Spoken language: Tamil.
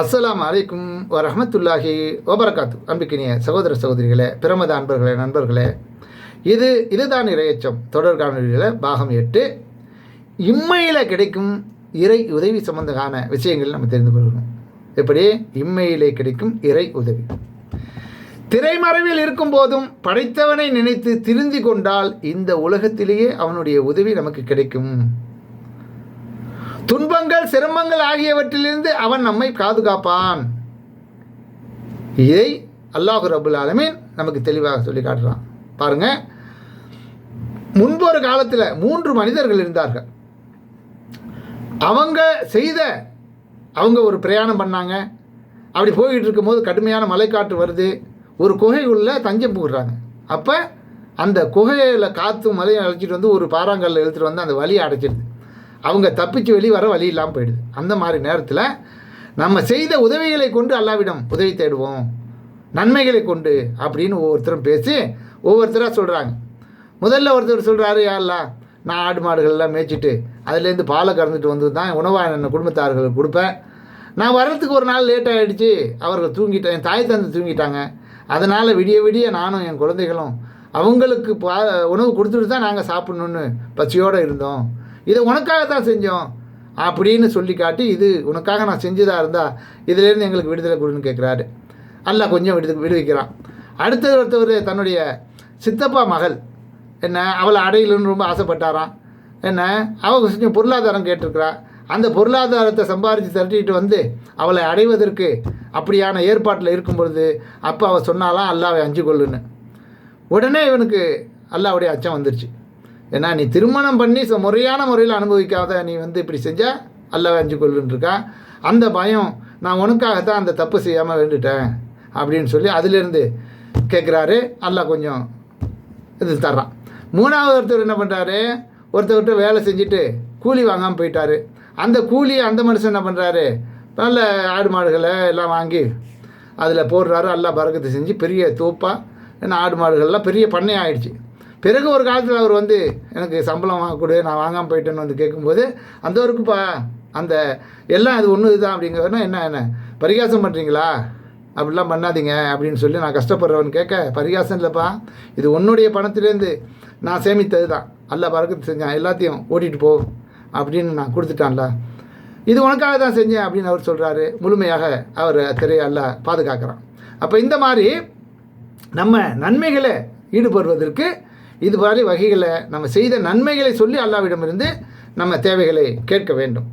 அஸ்லாம் அலைக்கும் வரமத்துல்லாஹி வபரகாத்து. அன்பிக்கினிய சகோதர சகோதரிகளே பிரமத அன்பர்களே நண்பர்களே இது இதுதான் இறையச்சம் தொடர் பாகம் எட்டு இம்மையில் கிடைக்கும் இறை உதவி சம்பந்தமான விஷயங்கள் நம்ம தெரிந்து கொள்ளணும் எப்படி? இம்மையிலே கிடைக்கும் இறை உதவி. திரைமறைவில் இருக்கும் போதும் படைத்தவனை நினைத்து திருந்தி கொண்டால் இந்த உலகத்திலேயே அவனுடைய உதவி நமக்கு கிடைக்கும். துன்பங்கள் சிரமங்கள் ஆகியவற்றிலிருந்து அவன் நம்மை பாதுகாப்பான். இதை அல்லாஹு ரபுல் ஆலமீன் நமக்கு தெளிவாக சொல்லி காட்டுறான். பாருங்க. முன்பொரு காலத்தில் மூன்று மனிதர்கள் இருந்தார்கள். அவங்க செய்த அவங்க ஒரு பிரயாணம் பண்ணாங்க. அப்படி போய்கிட்டு இருக்கும்போது கடுமையான மலைக்காற்று வருது. ஒரு குகைக்குள்ளே தஞ்சம் போடுறாங்க அப்போ அந்த குகையில் காற்று மலையை அழைச்சிட்டு வந்து ஒரு பாறாங்கல்ல இழுத்துட்டு வந்து அந்த வழியை அடைச்சிடுது அவங்க தப்பிச்சு வெளியே வர வழி இல்லாமல் போயிடுது. அந்த மாதிரி நேரத்தில் நம்ம செய்த உதவிகளை கொண்டு அல்லாவிடம் உதவி தேடுவோம். நன்மைகளை கொண்டு அப்படின்னு ஒவ்வொருத்தரும் பேசி ஒவ்வொருத்தராக சொல்கிறாங்க முதல்ல ஒருத்தர் சொல்கிறாரு யாருலா நான் ஆடு மாடுகள்லாம் மேய்ச்சிட்டு அதுலேருந்து பாலை கறந்துட்டு வந்து தான் உணவாக என்ன குடும்பத்தார்களுக்கு கொடுப்பேன். நான் வர்றதுக்கு ஒரு நாள் லேட் ஆகிடுச்சு அவர்கள் தூங்கிட்டேன் என் தாய் தந்தை தூங்கிட்டாங்க. அதனால் விடிய விடிய நானும் என் குழந்தைகளும் அவங்களுக்கு பா உணவு கொடுத்துட்டு தான் நாங்கள் சாப்பிட்ணுன்னு பசியோடு இருந்தோம். இதை உனக்காக தான் செஞ்சோம் அப்படின்னு சொல்லி காட்டி இது உனக்காக நான் செஞ்சதாக இருந்தால் இதுலேருந்து எங்களுக்கு விடுதலை கொடுன்னு கேட்குறாரு. அல்ல கொஞ்சம் விடு விடுவிக்கிறான். அடுத்தது ஒருத்தவர் தன்னுடைய சித்தப்பா மகள் என்ன அவளை அடையலுன்னு ரொம்ப ஆசைப்பட்டாராம். என்ன அவள் கொஞ்சம் பொருளாதாரம் கேட்டிருக்கிறா. அந்த பொருளாதாரத்தை சம்பாரித்து திரட்டிட்டு வந்து அவளை அடைவதற்கு அப்படியான ஏற்பாட்டில் இருக்கும் பொழுது அப்போ அவள் சொன்னாலாம் அல்லாவை அஞ்சு கொள்ளுன்னு உடனே இவனுக்கு அல்லாவுடைய அச்சம் வந்துருச்சு. ஏன்னா நீ திருமணம் பண்ணி முறையான முறையில் அனுபவிக்காத நீ வந்து இப்படி செஞ்சால் அல்ல அஞ்சு கொள்ளுன்ட்ருக்கா அந்த பயம் நான் உனக்காகத்தான் அந்த தப்பு செய்யாமல் வேண்டுட்டேன் அப்படின்னு சொல்லி அதிலிருந்து கேட்குறாரு. அல்லாஹ் கொஞ்சம் இது தர்றான். மூணாவது ஒருத்தர் என்ன பண்ணுறாரு ஒருத்தர்கிட்ட வேலை செஞ்சுட்டு கூலி வாங்காமல் போயிட்டாரு. அந்த கூலி அந்த மனுஷன் என்ன பண்ணுறாரு நல்ல ஆடு மாடுகளை எல்லாம் வாங்கி அதில் போடுறாரு. எல்லாம் பறக்கத்தை செஞ்சு பெரிய தோப்பாக ஏன்னா ஆடு மாடுகள்லாம் பெரிய பண்ணை ஆயிடுச்சு பிறகு ஒரு காலத்தில் அவர் வந்து எனக்கு சம்பளம் வாங்க கொடு நான் வாங்காமல் போயிட்டேன்னு வந்து கேட்கும்போது அந்த ஒருக்குப்பா அந்த எல்லாம் அது ஒன்று இதுதான் அப்படிங்கிறதுனா என்ன என்ன பரிகாசம் பண்ணுறீங்களா அப்படிலாம் பண்ணாதீங்க அப்படின்னு சொல்லி நான் கஷ்டப்படுறவன் கேட்க பரிகாசம் இல்லைப்பா இது உன்னுடைய பணத்திலேருந்து நான் சேமித்தது தான் அல்ல பறக்கத்து செஞ்சேன் எல்லாத்தையும் ஓட்டிகிட்டு போ அப்படின்னு நான் கொடுத்துட்டான்ல. இது உனக்காக தான் செஞ்சேன் அப்படின்னு அவர் சொல்கிறாரு முழுமையாக அவர் திரையை அல்ல பாதுகாக்கிறான். அப்போ இந்த மாதிரி நம்ம நன்மைகளை ஈடுபடுவதற்கு இது மாதிரி வகைகளை நம்ம செய்த நன்மைகளை சொல்லி அல்லாவிடமிருந்து நம்ம தேவைகளை கேட்க வேண்டும்.